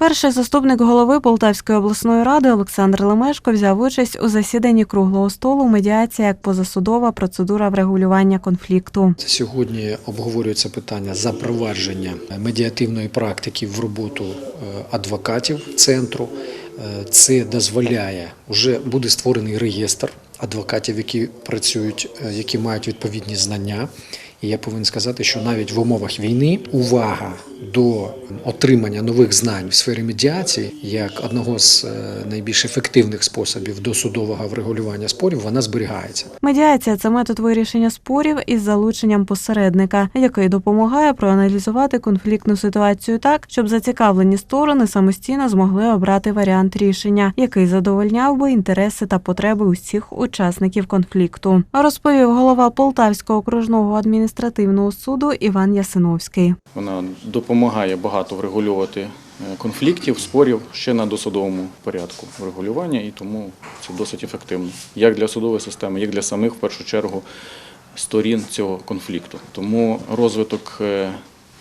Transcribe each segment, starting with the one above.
Перший заступник голови Полтавської обласної ради Олександр Лемешко взяв участь у засіданні круглого столу медіація як позасудова процедура врегулювання конфлікту. Сьогодні обговорюється питання запровадження медіативної практики в роботу е, адвокатів центру. Е, Це дозволяє, вже буде створений реєстр адвокатів, які працюють, е, які мають відповідні знання. І я повинен сказати, що навіть в умовах війни увага до отримання нових знань в сфері медіації як одного з е, найбільш ефективних способів досудового врегулювання спорів, вона зберігається. Медіація це метод вирішення спорів із залученням посередника, який допомагає проаналізувати конфліктну ситуацію так, щоб зацікавлені сторони самостійно змогли обрати варіант рішення, який задовольняв би інтереси та потреби усіх учасників конфлікту. Розповів голова Полтавського окружного адміністративного суду Іван Ясиновський. Вона допомагає багато врегулювати е, конфліктів, спорів ще на досудовому порядку врегулювання, і тому це досить ефективно як для судової системи, як для самих в першу чергу сторін цього конфлікту. Тому розвиток е,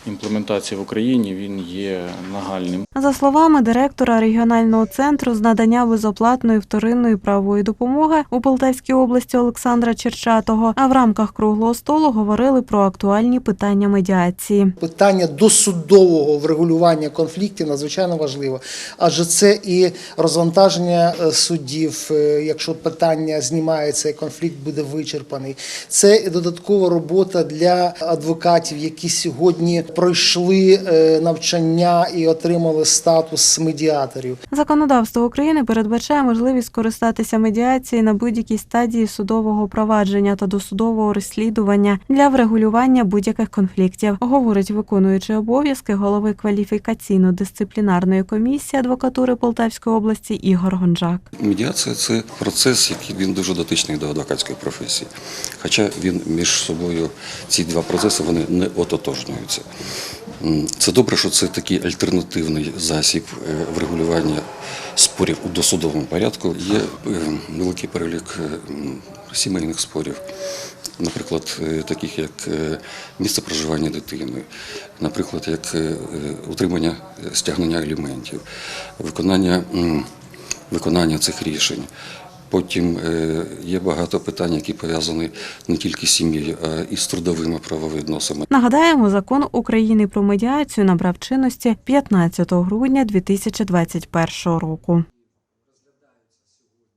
імплементації в Україні він є нагальним. За словами директора регіонального центру з надання безоплатної вторинної правової допомоги у Полтавській області Олександра Черчатого, а в рамках круглого столу говорили про актуальні питання медіації. Питання досудового врегулювання конфліктів надзвичайно важливо, адже це і розвантаження е, суддів, е, якщо питання знімається і конфлікт буде вичерпаний. Це і додаткова робота для адвокатів, які сьогодні пройшли е, навчання і отримали статус медіаторів. Законодавство України передбачає можливість скористатися медіацією на будь-якій стадії судового провадження та досудового розслідування для врегулювання будь-яких конфліктів, говорить виконуючий обов'язки голови кваліфікаційно-дисциплінарної комісії адвокатури Полтавської області Ігор Гонжак. Медіація це процес, який він дуже дотичний до адвокатської професії. Хоча він між собою ці два процеси вони не ототожнюються. Це добре, що це такий альтернативний засіб е, врегулювання спорів у досудовому порядку. Є е, великий перелік е, сімейних спорів. Наприклад, таких як місце проживання дитини, наприклад, як утримання стягнення аліментів, виконання виконання цих рішень. Потім е, є багато питань, які пов'язані не тільки з сім'єю, а і з трудовими правовідносинами. Нагадаємо, закон України про медіацію набрав чинності 15 грудня 2021 року.